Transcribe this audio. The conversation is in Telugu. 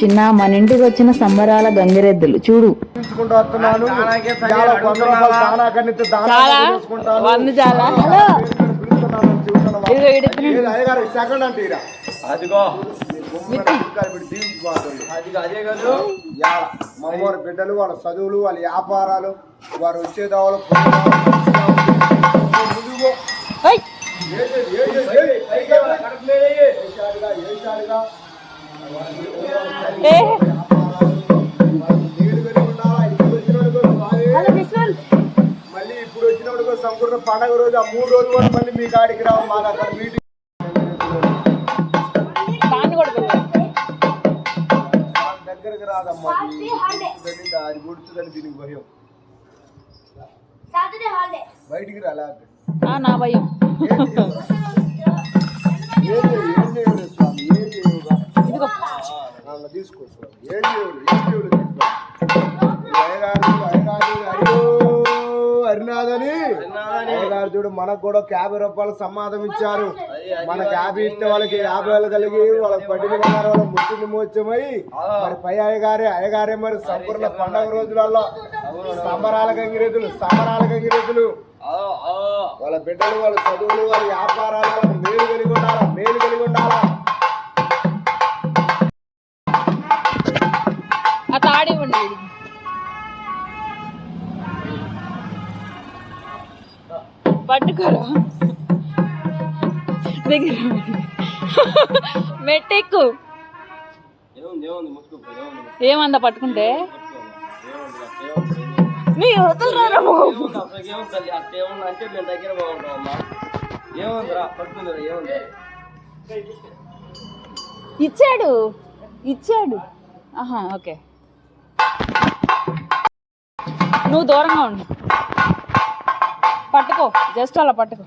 చిన్న మన ఇంటికి వచ్చిన సంబరాల గంగిరెద్దులు చూడు తీసుకుంటూ వస్తున్నాను చాలా వంద రూపాయలు దానా కన్నితే దానా చాలా తీసుకుంటాను. వంద చాలా హలో పిలుస్తున్నాను, చెబుతున్నాను. ఇదిగో ఈడెత్తున. ఏది అయ్యగారు సెకండ్ అంటే ఈడ. అదిగో గుమ్మడి ఇంకా ఇప్పుడు దీనికి మాట్లాడు. అదిగో అదే కాదు ఇవాళ మా అమ్మవారి బిడ్డలు వాళ్ళ చదువులు వాళ్ళ వ్యాపారాలు వారు వచ్చే దావలు ఏ మళ్ళీ ఇప్పుడు వచ్చినప్పుడు సంపూర్ణ పండగ రోజు ఆ మూడు రోజులు కూడా మళ్ళీ మీ కాడికి రావు మాకు అక్కడ మీటింగ్. దగ్గరికి రాదమ్మా. అది గుర్తుందని దీనికి భయం. బయటికి రాలే ఆ, నా భయం. ఏం చేయవు నన్ను తీసుకో స్వామి ఏం హరినాథని. మనకు కూడా యాభై రూపాయలు సమ్మాదం ఇచ్చారు. మనకు యాభై ఇస్తే వాళ్ళకి యాభై వేలు కలిగి వాళ్ళకి పట్టిన వాళ్ళ ముట్టిని మోచమై మరి పై అయ్యగారే అయ్యగారే మరి సంపూర్ణ పండగ రోజులలో సంబరాల గంగిరెద్దులు సంబరాల గంగిరెద్దులు. వాళ్ళ బిడ్డలు వాళ్ళ చదువులు వాళ్ళ వ్యాపారాలు మేలు కలిగి ఉండాలా మేలు కలిగి ఉండాలా? పట్టుకోరు. దగ్గర మెట్టెక్కు. ఏముంది పట్టుకుంటే? నీ వదులురా అంటే మేము దగ్గర ఏముందిరా పట్టుకుందిరా ఏముంది? ఇచ్చాడు ఇచ్చాడు. ఆహా ఓకే. నువ్వు దూరంగా ఉండు. పట్టుకో. జస్ట్ అలా పట్టుకో.